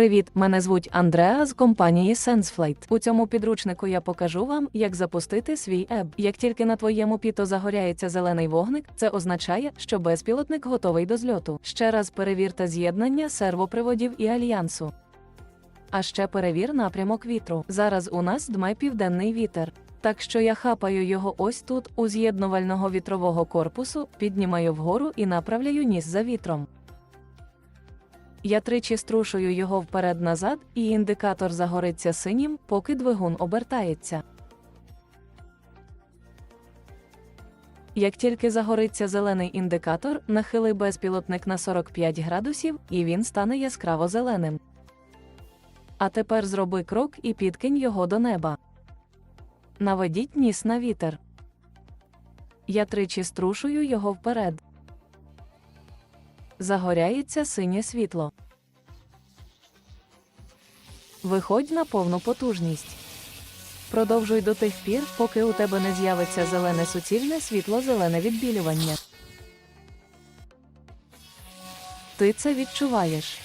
Привіт, мене звуть Андреа з компанії SenseFlight. У цьому підручнику я покажу вам, як запустити свій еб. Як тільки на твоєму піто загоряється зелений вогник, це означає, що безпілотник готовий до зльоту. Ще раз перевірте з'єднання сервоприводів і альянсу. А ще перевір напрямок вітру. Зараз у нас дме південний вітер. Так що я хапаю його ось тут, у з'єднувального вітрового корпусу, піднімаю вгору і направляю ніс за вітром. Я тричі струшую його вперед-назад, і індикатор загориться синім, поки двигун обертається. Як тільки загориться зелений індикатор, нахили безпілотник на 45 градусів, і він стане яскраво зеленим. А тепер зроби крок і підкинь його до неба. Наведіть ніс на вітер. Я тричі струшую його вперед. Загоряється синє світло. Виходь на повну потужність. Продовжуй до тих пір, поки у тебе не з'явиться зелене суцільне світло-зелене відбілювання. Ти це відчуваєш.